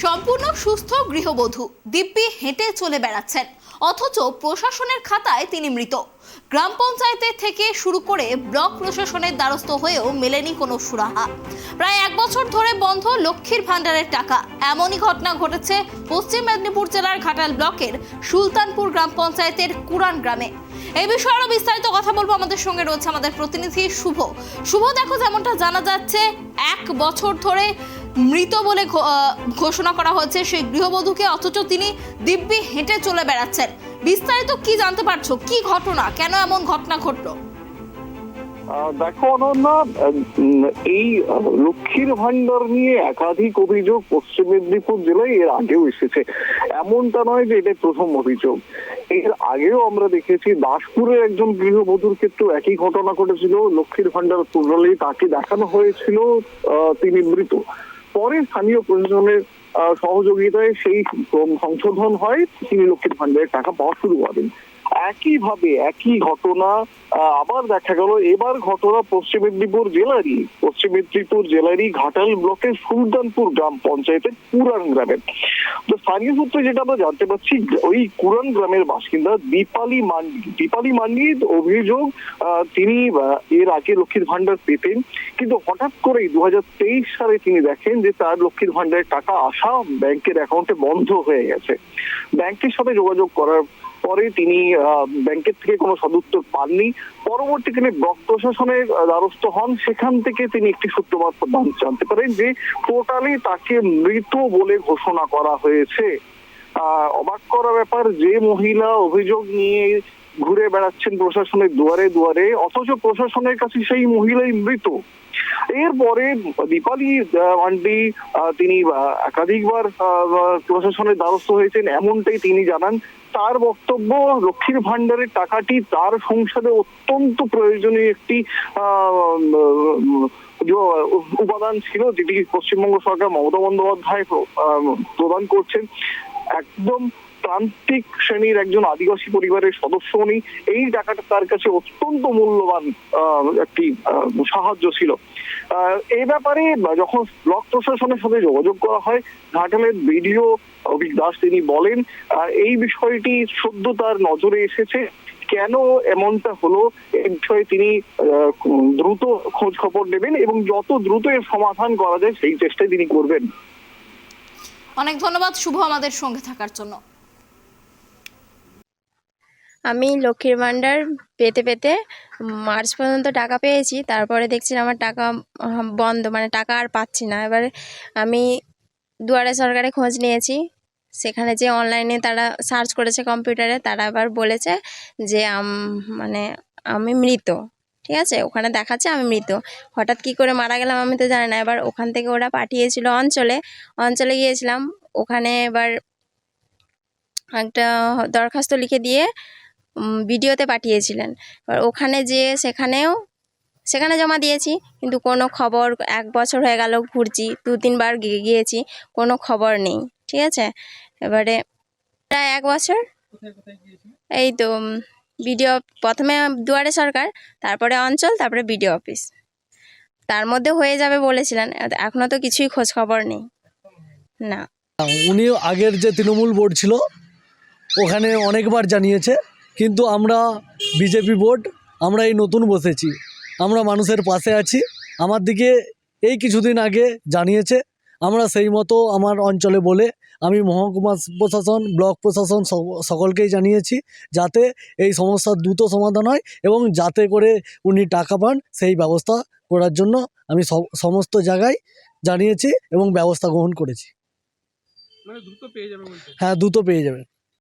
সম্পূর্ণ সুস্থ গৃহবধূ দিব্যি হেঁটে চলে বেড়াচ্ছেন। অথচ প্রশাসনের খাতায় তিনি মৃত। গ্রাম পঞ্চায়েতের থেকে শুরু করে ব্লক প্রশাসনের দ্বারস্থ হয়েও মেলেনি কোনো সুরাহা। প্রায় এক বছর ধরে বন্ধ লক্ষ্মীর ভাণ্ডারের টাকা। এমনই ঘটনা ঘটেছে পশ্চিম মেদিনীপুর জেলার ঘাটাল ব্লকের সুলতানপুর গ্রাম পঞ্চায়েতের কুরান গ্রামে। এই বিষয়ে আরও বিস্তারিত কথা বলব আমাদের সঙ্গে রয়েছে আমাদের প্রতিনিধি শুভ। শুভ, দেখো যেমনটা জানা যাচ্ছে, এক বছর ধরে মৃত বলে ঘোষণা করা হয়েছে সেই গৃহবধূকে, অথচ তিনি দিব্যি হেঁটে চলে বেড়াচ্ছেন। বিস্তারিত কি জানতে পারছ? কি ঘটনা? কেন এমন ঘটনা ঘটলো? দেখো অনন্যা এই লক্ষ্মীর ভান্ডার নিয়ে একাধিক অভিযোগ পশ্চিম মেদিনীপুর জেলায় এর আগেও এসেছে। এমনটা নয় যে এটা প্রথম অভিযোগ। এর আগেও আমরা দেখেছি দাসপুরের একজন গৃহবধূর ক্ষেত্রে একই ঘটনা ঘটেছিল। লক্ষ্মীর ভান্ডার পুনরালে তাকে দেখানো হয়েছিল তিনি মৃত। পরে স্থানীয় প্রশাসনের সহযোগিতায় সেই সংশোধন হয় তিনি লক্ষ্মীর ভান্ডারের টাকা পাওয়া শুরু করেন। একইভাবে একই ঘটনা আবার দেখা গেল এবার ঘটনা পশ্চিম মেদিনীপুর জেলারই। পশ্চিম মেদিনীপুর জেলারই ঘাটাল ব্লকের সুলতানপুর গ্রাম পঞ্চায়েতের কুরান গ্রামের। তো স্থানীয় সূত্রে যেটা আমরা জানতে পারছি, ওই কুরান গ্রামের বাসিন্দা দীপালি মান্ডি। দীপালি মান্ডির অভিযোগ তিনি এর আগে লক্ষ্মীর ভান্ডার পেতেন। কিন্তু হঠাৎ করেই দু হাজার তেইশ সালে তিনি দেখেন যে তার লক্ষ্মীর ভান্ডারের টাকা আসা ব্যাংকের অ্যাকাউন্টে বন্ধ হয়ে গেছে। ব্যাংকের সাথে যোগাযোগ করার পরে তিনি ব্যাংকের থেকে কোনো সদুত্তর পাননি। পরবর্তী তিনি ব্লক প্রশাসনের দ্বারস্থ হন। সেখান থেকে তিনি একটি সূত্র মারফত জান- জানতে পারেন যে টোটালি তাকে মৃত বলে ঘোষণা করা হয়েছে। অবাক করা ব্যাপার, যে মহিলা অভিযোগ নিয়ে ঘুরে বেড়াচ্ছেন প্রশাসনের দুয়ারে দুয়ারে, অথচ প্রশাসনের কাছে সেই মহিলাই মৃত। এরপরে দীপালি মান্ডি তিনি একাধিকবার প্রশাসনের দ্বারস্থ হয়েছেন, এমনটাই তিনি জানান। তার বক্তব্য, লক্ষ্মীর ভান্ডারের টাকাটি তার সংসারে অত্যন্ত প্রয়োজনীয় একটি উপাদান ছিল, যেটি পশ্চিমবঙ্গ সরকার মমতা বন্দ্যোপাধ্যায় প্রদান করছেন। একদম প্রান্তিক শ্রেণির একজন আদিবাসী পরিবারের সদস্য উনি। এই টাকাটা তার কাছে অত্যন্ত মূল্যবান একটি সাহায্য ছিল। এই ব্যাপারে যখন ব্লক প্রশাসনের সাথে যোগাযোগ করা হয়, ঘাটালের বিডিও অভিক দাস তিনি বলেন এই বিষয়টি সদ্য তার নজরে এসেছে। কেন এমনটা হলো এ বিষয়ে তিনি দ্রুত খোঁজ খবর নেবেন এবং যত দ্রুত এর সমাধান করা যায়, সেই চেষ্টাই তিনি করবেন। অনেক ধন্যবাদ, শুভ আমাদের সঙ্গে থাকার জন্য। আমি লক্ষ্মীর ভাণ্ডার পেতে পেতে মার্চ পর্যন্ত টাকা পেয়েছি, তারপরে দেখছি আমার টাকা বন্ধ মানে টাকা আর পাচ্ছি না। এবারে আমি দুয়ারে সরকারে খোঁজ নিয়েছি, সেখানে যে অনলাইনে তারা সার্চ করেছে কম্পিউটারে তারা আবার বলেছে যে মানে আমি মৃত। ঠিক আছে? ওখানে দেখাচ্ছে আমি মৃত। হঠাৎ কী করে মারা গেলাম আমি তো জানি না। এবার ওখান থেকে ওরা পাঠিয়েছিল অঞ্চলে। অঞ্চলে গিয়েছিলাম। ওখানে এবার একটা দরখাস্ত লিখে দিয়ে ভিডিওতে পাঠিয়েছিলেন। এবার ওখানে যেয়ে সেখানেও সেখানে জমা দিয়েছি। কিন্তু কোনো খবর এক বছর হয়ে গেল ঘুরছি। দু তিনবার গিয়েছি। কোনো খবর নেই। ঠিক আছে? এবারে প্রায় এক বছর। এই তো বিডিও, প্রথমে দুয়ারে সরকার, তারপরে অঞ্চল, তারপরে বিডিও অফিস। তার মধ্যে হয়ে যাবে বলেছিলেন এখনও তো কিছুই খোঁজ খবর নেই। না। উনি আগের যে তৃণমূল বোর্ড ছিল, ওখানে অনেকবার জানিয়েছে, কিন্তু আমরা বিজেপি বোর্ড, আমরা এই নতুন বসেছি। আমরা মানুষের পাশে আছি, আমার দিকে এই কিছুদিন আগে জানিয়েছে, আমরা সেই মতো আমার অঞ্চলে বলে আমি মহকুমা প্রশাসন ব্লক প্রশাসন সকলকেই জানিয়েছি যাতে এই সমস্যার দ্রুত সমাধান হয় এবং যাতে করে উনি টাকা পান সেই ব্যবস্থা করার জন্য আমি সব- সমস্ত জায়গায় জানিয়েছি এবং ব্যবস্থা গ্রহণ করেছি। হ্যাঁ দ্রুত পেয়ে যাবে।